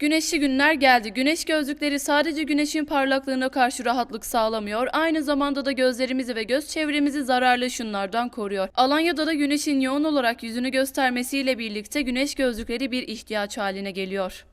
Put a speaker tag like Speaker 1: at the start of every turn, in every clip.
Speaker 1: Güneşli günler geldi. Güneş gözlükleri sadece güneşin parlaklığına karşı rahatlık sağlamıyor, aynı zamanda da gözlerimizi ve göz çevremizi zararlı ışınlardan koruyor. Alanya'da da güneşin yoğun olarak yüzünü göstermesiyle birlikte güneş gözlükleri bir ihtiyaç haline geliyor.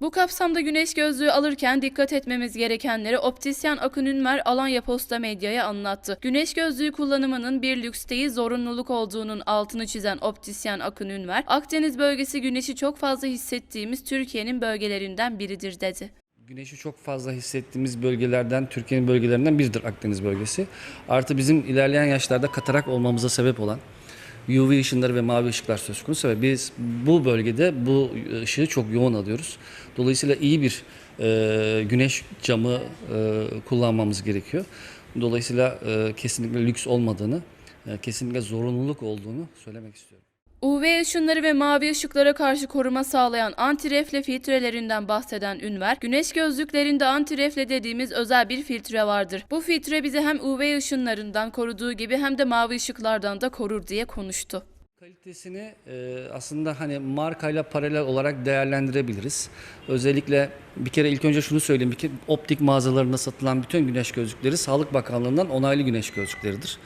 Speaker 1: Bu kapsamda güneş gözlüğü alırken dikkat etmemiz gerekenleri optisyen Akın Ünver Alanya Posta Medya'ya anlattı. Güneş gözlüğü kullanımının bir lüks değil zorunluluk olduğunun altını çizen optisyen Akın Ünver, Akdeniz bölgesi güneşi çok fazla hissettiğimiz Türkiye'nin bölgelerinden biridir dedi.
Speaker 2: Güneşi çok fazla hissettiğimiz bölgelerden, Türkiye'nin bölgelerinden biridir Akdeniz bölgesi. Artı bizim ilerleyen yaşlarda katarak olmamıza sebep olan UV ışınları ve mavi ışıklar söz konusu ve biz bu bölgede bu ışığı çok yoğun alıyoruz. Dolayısıyla iyi bir e, güneş camı e, kullanmamız gerekiyor. Dolayısıyla e, kesinlikle lüks olmadığını, e, kesinlikle zorunluluk olduğunu söylemek istiyorum.
Speaker 1: UV ışınları ve mavi ışıklara karşı koruma sağlayan antirefle filtrelerinden bahseden Ünver, güneş gözlüklerinde antirefle dediğimiz özel bir filtre vardır. Bu filtre bizi hem UV ışınlarından koruduğu gibi hem de mavi ışıklardan da korur diye konuştu.
Speaker 2: Kalitesini e, aslında hani markayla paralel olarak değerlendirebiliriz. Özellikle bir kere ilk önce şunu söyleyeyim. Kere optik mağazalarında satılan bütün güneş gözlükleri Sağlık Bakanlığı'ndan onaylı güneş gözlükleridir.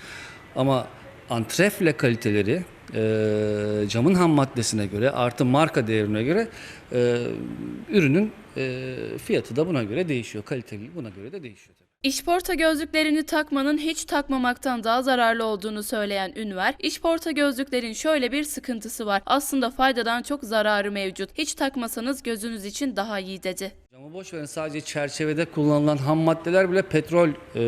Speaker 2: Ama antrefle kaliteleri e, camın ham maddesine göre artı marka değerine göre e, ürünün e, fiyatı da buna göre değişiyor. Kaliteli buna göre de değişiyor tabii.
Speaker 1: İşporta gözlüklerini takmanın hiç takmamaktan daha zararlı olduğunu söyleyen Ünver, işporta gözlüklerin şöyle bir sıkıntısı var. Aslında faydadan çok zararı mevcut. Hiç takmasanız gözünüz için daha iyi dedi.
Speaker 2: Camı boş verin sadece çerçevede kullanılan ham maddeler bile petrol e,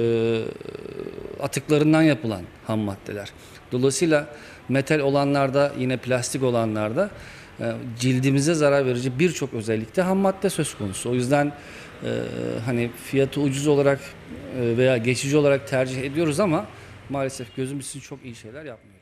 Speaker 2: atıklarından yapılan ham maddeler. Dolayısıyla metal olanlarda yine plastik olanlarda e, cildimize zarar verici birçok özellikte ham madde söz konusu. O yüzden e, hani fiyatı ucuz olarak e, veya geçici olarak tercih ediyoruz ama maalesef gözümüz için çok iyi şeyler yapmıyor.